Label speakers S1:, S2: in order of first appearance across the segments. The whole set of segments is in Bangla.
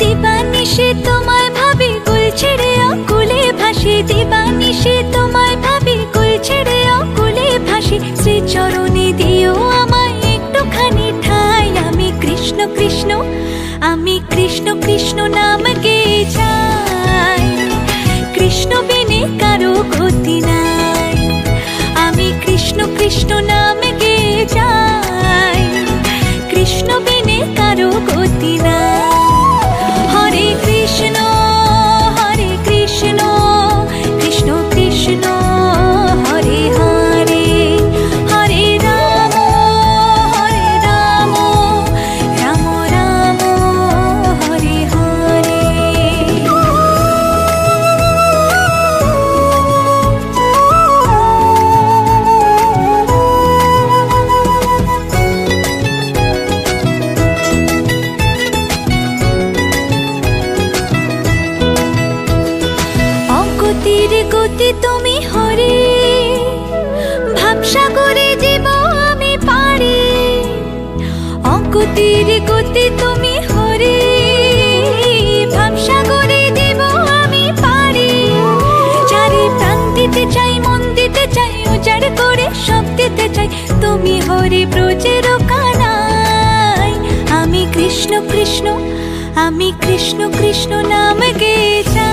S1: দিবানিশে তোমায় ভাবি কুল ছেড়ে অকুলে ভাসি। দিবানিশে তোমায় ভাবি কুল ছেড়ে অকুলে ভাসি। শ্রী চরণে দিও আমায় একটুখানি ঠাই। আমি কৃষ্ণ কৃষ্ণ, আমি কৃষ্ণ কৃষ্ণ নাম গে যাই কৃষ্ণ বিনে কারও গতি নাই। আমি কৃষ্ণ কৃষ্ণ নাম গতি তুমি হরে। ভাবসাগরে জীব আমি পারি। অগতির গতি তুমি হরে। ভাবসাগরে জীব আমি পারি। চারি প্রাণ দিতে চাই, মন দিতে চাই উজাড় করে সব দিতে চাই, তুমি হরে ব্রজের কানাই আমি কৃষ্ণ কৃষ্ণ, আমি কৃষ্ণ কৃষ্ণ নাম গে যাই।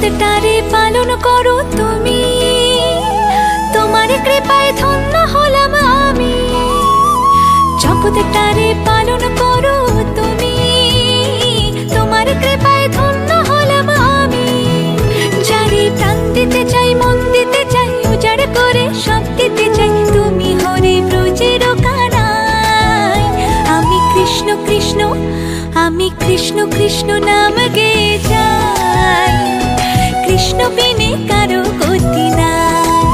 S1: জগৎটারে পালন করো তুমি। তোমার কৃপায় ধন্য হলাম আমি। জগৎটারে পালন করো তুমি। তোমার কৃপায় ধন্য হলাম আমি। যারে প্রাণ দিতে চাই, মন দিতে চাই উজাড় করে সব দিতে চাই, তুমি হরে ব্রজের কানাই আমি কৃষ্ণ কৃষ্ণ, আমি কৃষ্ণ কৃষ্ণ নাম গে যাই কৃষ্ণ বিনে কারও গতি নাই।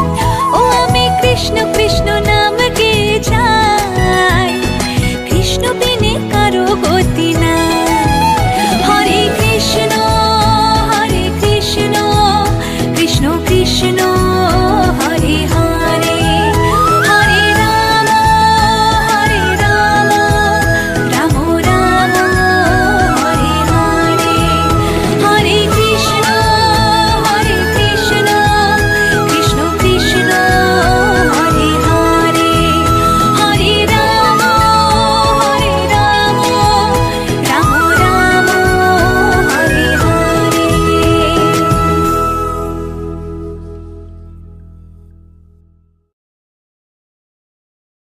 S1: ও আমি কৃষ্ণ কৃষ্ণ নাম গে যাই কৃষ্ণ বিনে কারও গতি নাই। হরে কৃষ্ণ হরে কৃষ্ণ কৃষ্ণ কৃষ্ণ, হরে হরে।